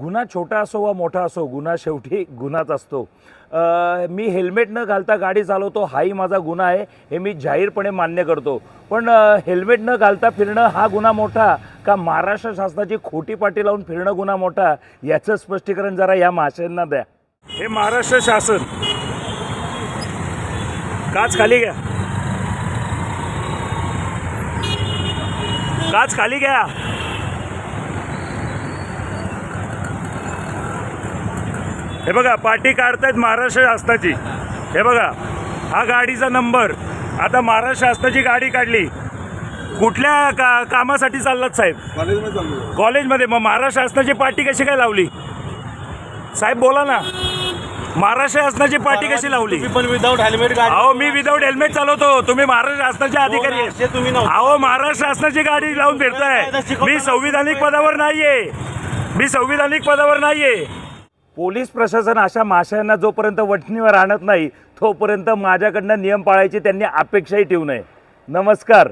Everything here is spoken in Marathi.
गुन्हा छोटा असो वा मोठा असो गुन्हा शेवटी गुन्हाच असतो. मी हेल्मेट न घालता गाडी चालवतो हाही माझा गुन्हा आहे हे मी जाहीरपणे मान्य करतो. पण हेल्मेट न घालता फिरणं हा गुन्हा मोठा का महाराष्ट्र शासनाची खोटी पाटी लावून फिरणं गुन्हा मोठा याचं स्पष्टीकरण जरा या माशांना द्या. हे महाराष्ट्र शासन काच खाली घ्या. काच खाली घ्या. हे बघा पाठी काढतायत महाराष्ट्र शासनाची. हे बघा हा गाडीचा नंबर. आता महाराष्ट्र शासनाची गाडी काढली. कुठल्या का कामासाठी चाललात साहेब? कॉलेजमध्ये मग महाराष्ट्र शासनाची पाठी कशी काय लावली? साहेब बोला ना. महाराष्ट्र शासनाची पाठी कशी लावली? पण विदाऊट हेल्मेट अहो मी विदाऊट हेल्मेट चालवतो. तुम्ही महाराष्ट्र शासनाचे अधिकारी तुम्ही नव्हते. अहो महाराष्ट्र शासनाची गाडी लावून फिरताय. मी संविधानिक पदावर नाहीये. मी संविधानिक पदावर नाहीये. पोलीस प्रशासन अशा माशांना जोपर्यंत वठणीवर आणत नाही तोपर्यंत माझ्याकडनं नियम पाळायची त्यांनी अपेक्षाही ठेवू नये. नमस्कार.